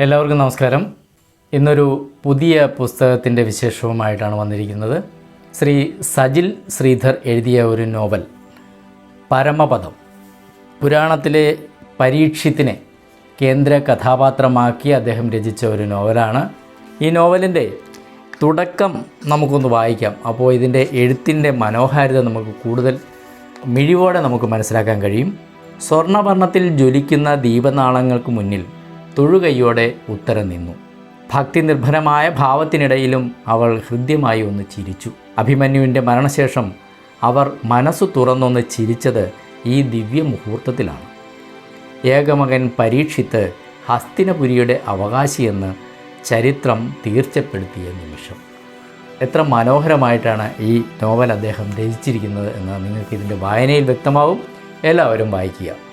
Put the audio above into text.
എല്ലാവർക്കും നമസ്കാരം. ഇന്നൊരു പുതിയ പുസ്തകത്തിന്റെ വിശേഷവുമായിട്ടാണ് വന്നിരിക്കുന്നത്. ശ്രീ സജിൽ ശ്രീധർ എഴുതിയ ഒരു നോവൽ പരമപദം. പുരാണത്തിലെ പരീക്ഷത്തിനെ കേന്ദ്ര കഥാപാത്രമാക്കി അദ്ദേഹം രചിച്ച ഒരു നോവലാണ്. ഈ നോവലിന്റെ തുടക്കം നമുക്കൊന്ന് വായിക്കാം. അപ്പോൾ ഇതിന്റെ എഴുത്തിന്റെ മനോഹാരിത നമുക്ക് കൂടുതൽ മിഴിവോടെ നമുക്ക് മനസ്സിലാക്കാൻ കഴിയും. സ്വർണവർണത്തിൽ ജ്വലിക്കുന്ന ദീപനാളങ്ങൾക്ക് മുന്നിൽ തൊഴുകൈയോടെ ഉത്തരം നിന്നു. ഭക്തി നിർഭരമായ ഭാവത്തിനിടയിലും അവൾ ഹൃദ്യമായി ഒന്ന് ചിരിച്ചു. അഭിമന്യുവിന്റെ മരണശേഷം അവർ മനസ്സു തുറന്നൊന്ന് ചിരിച്ചത് ഈ ദിവ്യ മുഹൂർത്തത്തിലാണ് ഏകമകൻ പരീക്ഷിത്ത് ഹസ്തിനപുരിയുടെ അവകാശിയെന്ന് ചരിത്രം തീർച്ചപ്പെടുത്തിയ നിമിഷം. എത്ര മനോഹരമായിട്ടാണ് ഈ നോവൽ അദ്ദേഹം രചിച്ചിരിക്കുന്നത് എന്ന് നിങ്ങൾക്ക് ഇതിന്റെ വായനയിൽ വ്യക്തമാവും. എല്ലാവരും വായിക്കുക.